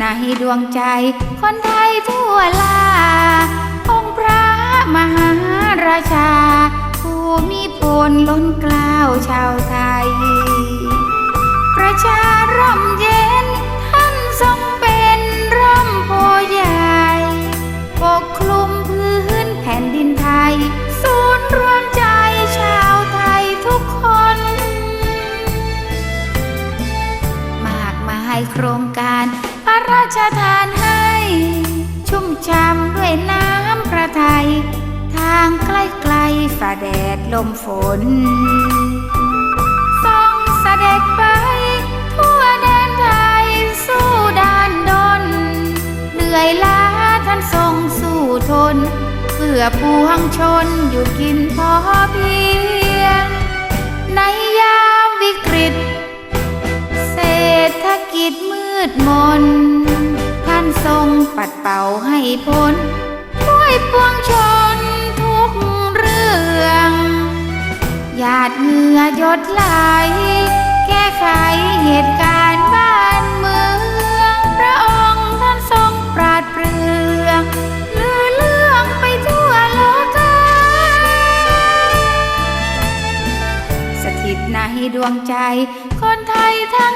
ในดวงใจ คนไทยทั่วลา องค์พระมหาราชา ผู้มีพลล้นกล้าวชาวไทย ประชาร่มเย็นท่านทรง แดดลมฝนทรงเสด็จไป ทั่วแดนไทยสู้ด้านดนเหนื่อยล้าท่านทรงสู้ทน เพื่อปวงชนอยู่กินพอเพียง ในยามวิกฤต เศรษฐกิจมืดมน ท่านทรงปัดเป่าให้พ้นด้วยปวงชน ดเหงื่อหยดไหล แก้ไขเหตุการณ์บ้านเมือง พระองค์ท่านทรงปราดเปรื่อง ลือเรื่องไปทั่วโลกาสถิตในดวงใจ คนไทยทั้ง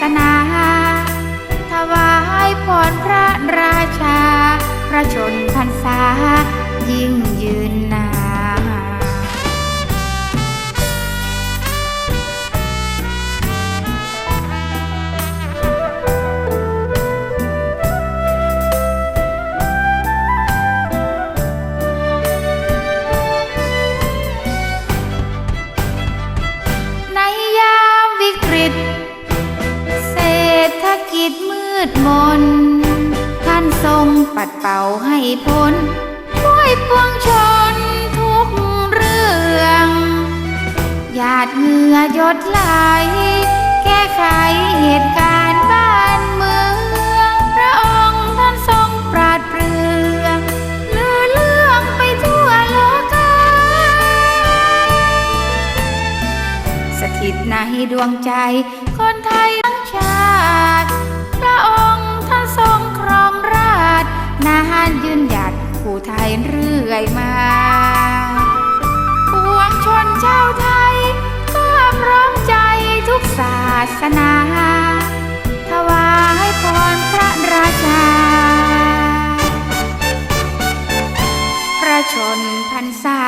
สนา ถวายพรพระราชา พระชนพรรษายิ่ง ดมน ท่านทรงปัดเป่าให้พ้นด้วยปวงชนทุกเรื่อง หยาดเหงื่อยดไหล แก้ไขเหตุการณ์บ้านเมือง พระองค์ท่านทรงปราดเปรื่อง ลือเรื่องไปทั่วโลกาสถิตในดวงใจคนไทยทั้งชาติ พระองค์ท่านทรงครองราชนานยืนหยัดผู้ไทยเรื่อยมาปวงชนชาวไทย ก็พร้อมใจทุกศาสนาถวายพรพระราชา พระชนพรรษา